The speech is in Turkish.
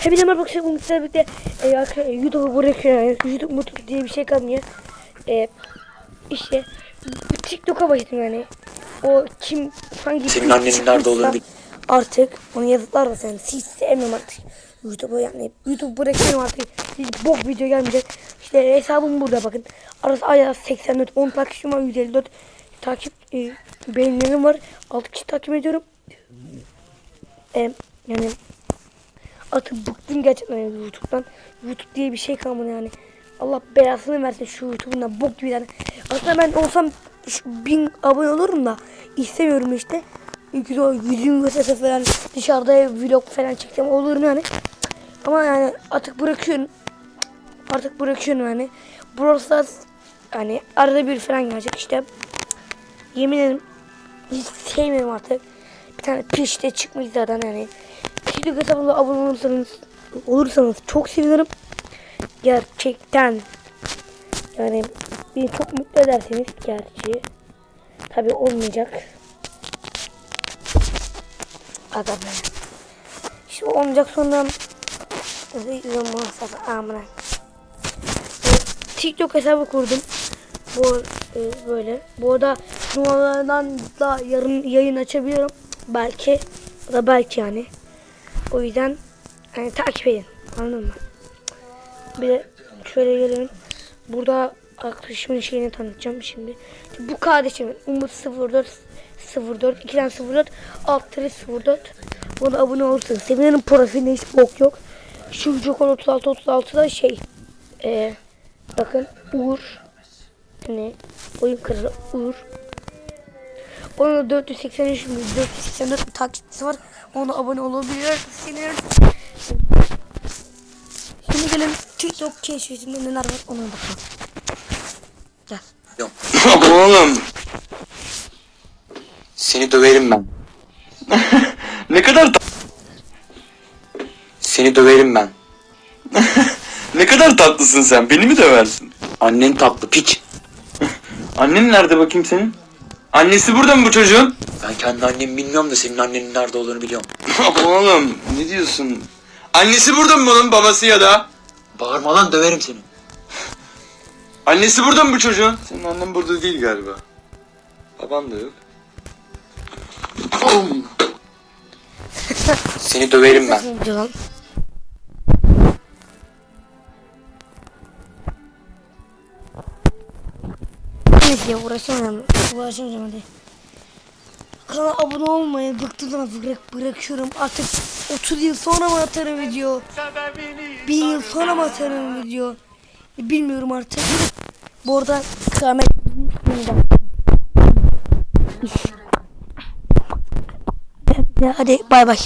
Hepinize merhaba arkadaşlar. Bugün sizlerle birlikte e, e, YouTube'u bırakıyorum. Yani YouTube mutluluk diye bir şey kalmıyor. E, işte TikTok'a başladım yani. O kim hangi Senin annenin nerede olduğunu bil- Artık onu yazıklar var yani. Hiç sevmiyorum artık. YouTube'u yani YouTube bırakıyorum artık. Hiç bok video gelmeyecek. İşte hesabım burada bakın. Arası ayaz 84 10 takipçim var 154 takip e, beğenilerim var. 6 kişi takip ediyorum. E, yani Artık bıktım gerçekten yani YouTube'dan. YouTube diye bir şey kalmadı yani. Allah belasını versin şu YouTube'dan bok gibi yani. Aslında ben olsam bin abone olurum da istemiyorum işte. Çünkü o yüzüm gösterse falan dışarıda vlog falan çeksem olurum yani. Ama yani artık bırakıyorum. Artık bırakıyorum yani. Brawl hani arada bir falan gelecek işte. Yemin ederim hiç sevmiyorum artık. Bir tane pişte çıkmış zaten yani. TikTok hesabına abone olursanız, olursanız çok sevinirim. Gerçekten. Yani beni çok mutlu ederseniz gerçi. Tabi olmayacak. Aga be. İşte o olmayacak sonra amına. TikTok hesabı kurdum. Bu e, böyle. Bu arada numaralardan da yarın yayın açabiliyorum. Belki. Da belki yani. O yüzden hani takip edin. Anladın mı? Bir de şöyle gelelim. Burada arkadaşımın şeyini tanıtacağım şimdi. Bu kardeşimin Umut 04 04 2'den 04 6 04 Buna abone olursanız sevinirim profilinde hiç bok yok. Şu Jokon 36 36'da şey e, bakın Uğur hani oyun kralı Uğur onun da 483 mü 484 bir takipçisi var. Ona abone olabilir. Sinir. Şimdi gelelim TikTok keşfetimde neler var ona bakalım. Gel. Yok. Oğlum Seni döverim ben. ne kadar Seni döverim ben. ne kadar tatlısın sen. Beni mi döversin? Annen tatlı piç. Annen nerede bakayım senin? Annesi burada mı bu çocuğun? Ben kendi annemi bilmiyorum da senin annenin nerede olduğunu biliyorum. Oğlum ne diyorsun? Annesi burada mı bunun babası ya da? Bağırma lan döverim seni. Annesi burada mı bu çocuğun? Senin annen burada değil galiba. Baban da yok. Seni döverim ben. Neyse ya uğraşamayacağım. Uğraşamayacağım hadi. Kanala abone olmayı bıktım bırak, bırakıyorum. Artık 30 yıl sonra mı atarım video? Bir yıl sonra mı atarım video? Bilmiyorum artık. Bu arada kıyamet Hadi bay bay.